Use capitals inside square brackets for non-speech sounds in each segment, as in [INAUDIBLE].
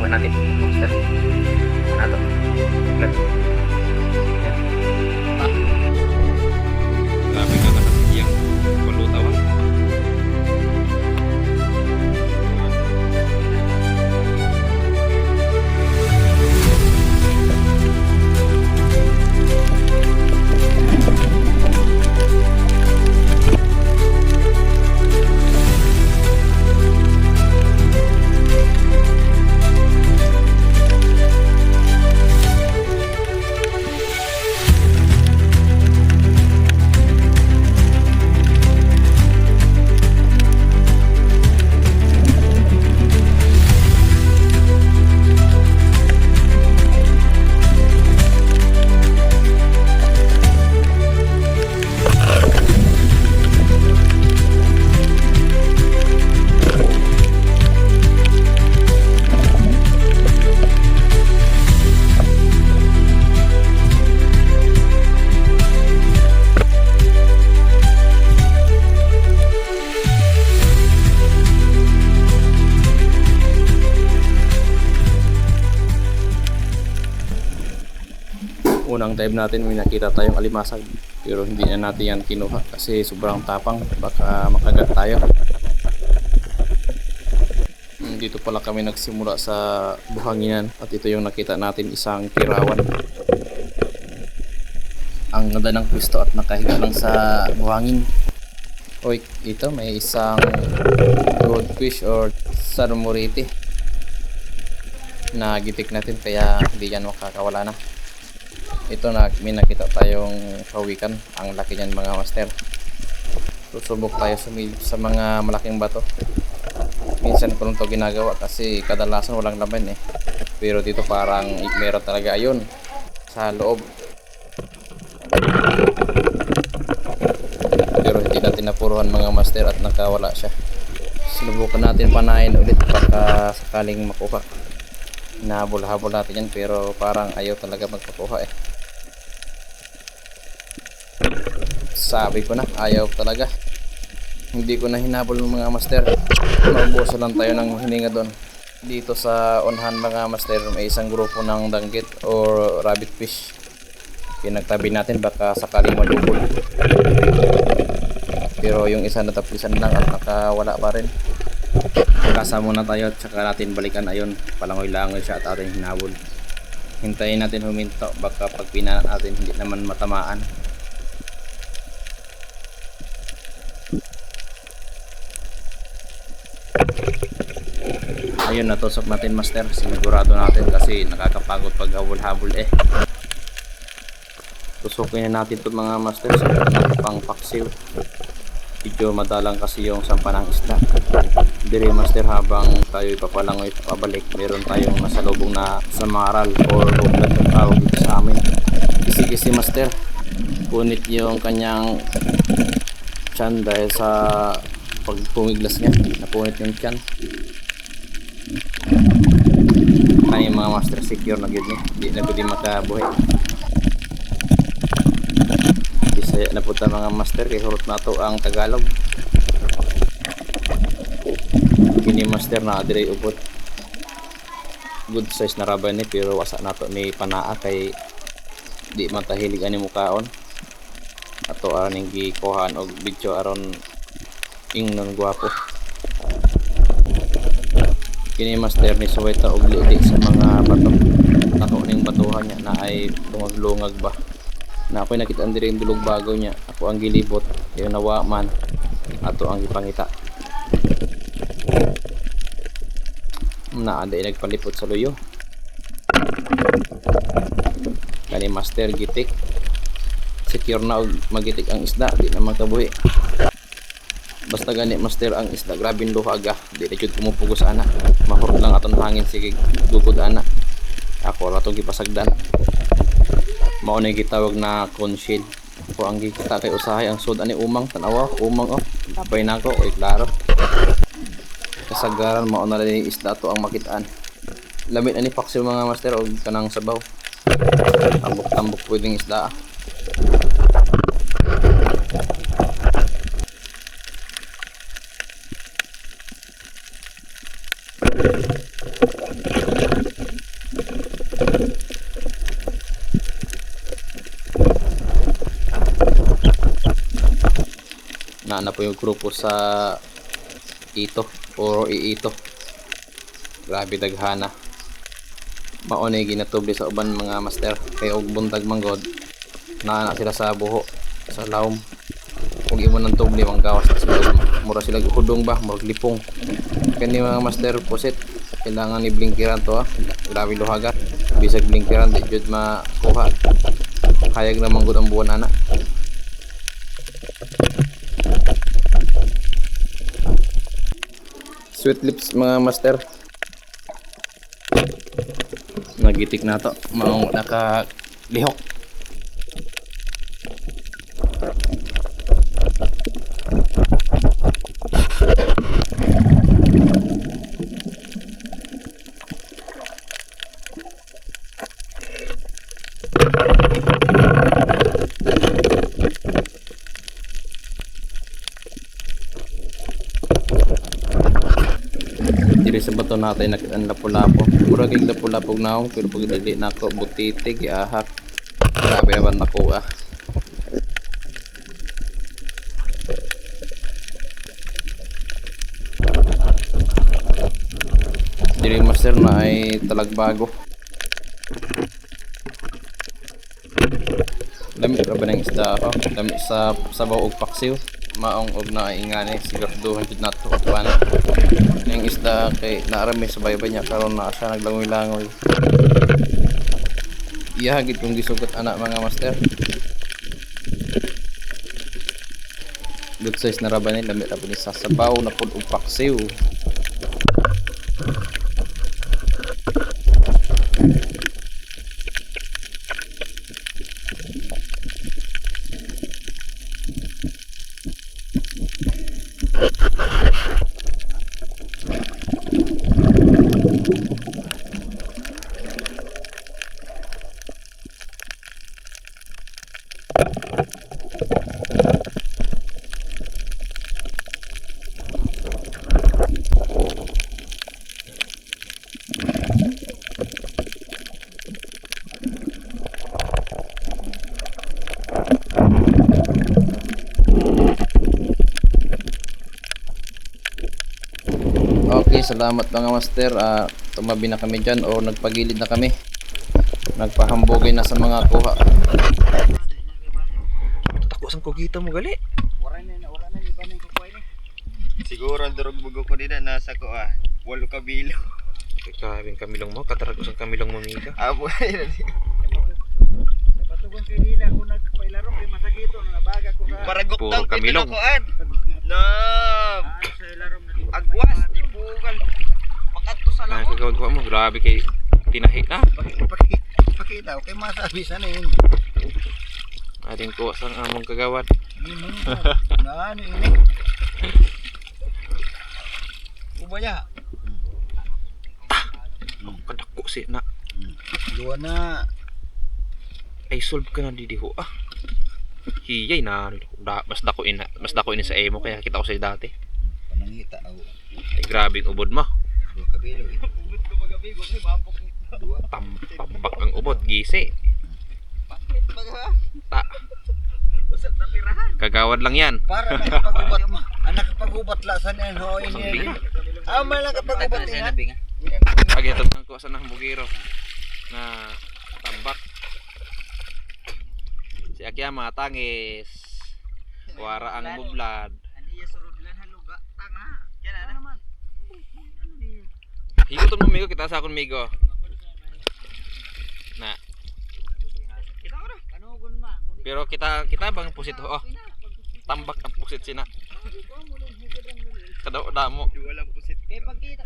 Kuha natin. Master. Ano to? Let. Yan. Unang dive natin may nakita tayong alimasag pero hindi na natin yan kinuha kasi sobrang tapang. Baka makagat tayo. Dito pala kami nagsimula sa buhanginan at ito yung nakita natin isang kirawan ang ganda ng pwesto at nakahiga lang sa buhangin. Oy, ito may isang goldfish or sarmoriti na gitik natin kaya hindi yan makakawala na ito na may nakita tayong kawikan ang laki niyan mga master. Susubok tayo sa, mga malaking bato. Minsan ko to ginagawa kasi kadalasan walang laman eh. Pero dito parang meron talaga ayun sa loob. Pero hindi natin napuruhan mga master at nakawala siya. Sinubukan natin panain ulit baka sakaling makuha. Nahabol-habol natin yan pero parang ayaw talaga magpakuha eh sabi ko na ayaw talaga. Hindi ko na hinabol ng mga master. Naubuso lang tayo ng hininga doon. Dito sa onhan mga master may isang grupo ng danggit or rabbit fish. Pinagtabi natin baka sakaling malubol pero yung isa nataplisan lang at nakawala pa rin. Kasa muna tayo at saka natin balikan. Ayun palangoy-langoy siya at ating hinabol. Hintayin natin huminto. Baka pag pinanat natin hindi naman matamaan ayun natusok natin master. Sinigurado natin kasi nakakapagod pag habol-habol eh. Tusukin na natin itong mga master. Sa pang paksiw. Medyo madalang kasi yung sampa ng dire master habang tayo ipapalangoy pabalik meron tayong nasalubong na samaral or huglat ang tawag dito sa amin. Kisi-kisi master. Punit yung kanyang chan dahil sa pag pumiglas niya. Napunit yung chan ay mga master secure na gud ni. Di na gud makabuhi. Bisaya na po mga master kay hurot na to ang Tagalog. Kini master na adire ubot. Good size na raba ni pero wasa na to ni panaa kay di matahilig ani mukaon ato aron ning gikuhan og video aron ingnon gwapo kini master ni suweta og liili sa mga bato nato ning batuhan niya na ay lungag-lungag ba? Na ako'y nakita ang diring dulog bago niya. Ako ang gilibot. Yung nawa man. Ato ang ipangita na anday nagpalipot sa luyo. Kani master gitik. Secure na og magitik ang isda. Di na magkabuhi basta gani master ang isda grabe luhag ah di na jud kumupugos ana. Mahurot lang aton hangin sige gugod ana. Ako ra to gipasagdan. Mao na gitawag na conceal ako ang gikita kay usahay ang sud ani umang tanawa umang oh. Tapay na ako oy klaro. Kasagaran mao na yung isda to ang makitaan. Lamit ani paksiw mga master og kanang sabaw. Tambok-tambok pwedeng isda ah. Na na po yung grupo sa ito or iito. Grabe daghana. Mao na yung ginatubli sa uban mga master. Kay og buntag manggod. Na na sila sa buho sa lawom ug imo ng tubli mang gawas sila mura sila hudong ba? Murag lipong. Kani mga master pusit. Kailangan ni blinkiran to ah. Grabe luhaga. Bisag blinkiran di jud makuha. Hayag na manggod ang buwan ana sweet lips mga master. Nagitik na to. Maong naka diri sa bato natin nakita ang lapu-lapo. Mura kay lapu-lapo na ako pero pag dili na ako butitig ahak grabe naman nakuha. Diri master na ay talagbago Dami ra ba ng isda oh, dami sa sabaw og paksiw maong og na ingani siguraduhan jud nato kuan yung isda kay naarami sa baybay niya karon na siya naglangoy-langoy. Iya hagit kung gisugot anak mga master. Good size na raba ni lamit ra ni sa sabaw na pud og paksiw salamat mga master. Ah, tumabi na kami dyan o nagpagilid na kami. Nagpahambugay na sa mga kuha. Tako sang kugita mo gali. Siguro ang durog bugo ko din na nasa ko ah. Walo ka bilo. Kay kabing kamilong mo, katarag ko sang kamilong mo mika. Abo na Patugon kay nila kung nagpailarong kay masakito na nabaga ko sa Paragok tang kamilong. kitinakuan. Na ano na agwas tibugal. Pakadto sa Ah, lako. kagawagawa mo, grabe kay tinahi na. Pakita okay masabi sa nin. Ading ko sang among kagawad. Minum ko. Na ano ini. Ubaya. Kadako si na. Duwa na Ay solve ka na didiho ah. Hiyay na da, mas dako ina mas dako ini sa emo kaya kita ko sa dati. Aw. Ay grabe ang ubod mo. Duwa kabilo. eh. [LAUGHS] Ubod ko magabigo kay mapok ni. Duwa. Tam tambak ang ubod gisi. Bakit baga? Ta Usap na tirahan. kagawad lang yan. Para [LAUGHS] nakapagubat ma. Ang nakapagubat la sa nin ho Ang ini. biga. Ah, may nakapagubat ina. Agi ito ko sa nang bugiro na tambak. Si Akiyama tangis. Wara ang bublad. Ani ya surudlan haluga tanga. Kaya na naman. Higutom mo migo kita sa akong migo. Na. Kita ko na. Pero kita kita bang pusit. Oh. Tambak ang pusit sina. Kada damo. Di walang pusit. Kay pagkita.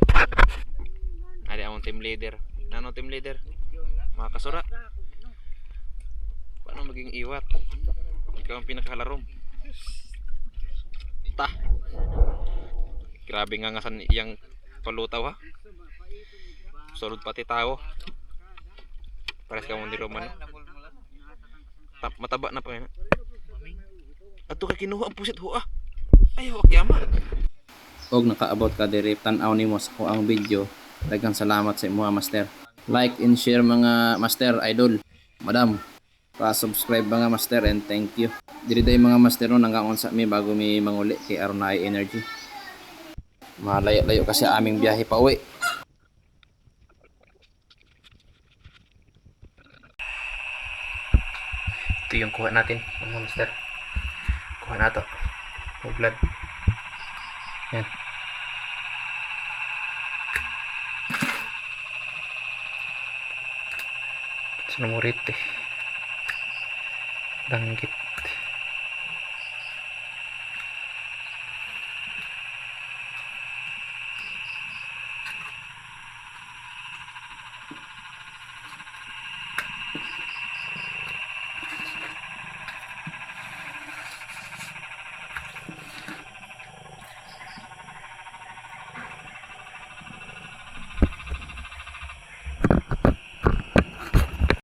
Adi among team leader. Nano team leader? Mga kasura. Paano maging iwat? Ikaw ang pinakahalarom. Ta. Grabe nga ngasan iyang palutaw ha. Sulod pati tao. Pares ka mo ni Roman. no? Ta- mataba na pa yan. Ato kay kinuha ang pusit ho ah. Ay, huwag yama. Og nakaabot ka diri tan-aw nimo sa ko video. Daghang salamat sa imo master. Like and share mga master idol. Madam. Pa-subscribe mga master and thank you. Dili tayo mga master no nanggaon sa mi bago mi manguli kay aron na ay energy. Malayo-layo kasi aming biyahe pa uwi. Ito yung kuha natin, mga master. Kuha na to. Blood. Yan. Sa namurit eh. Danggit.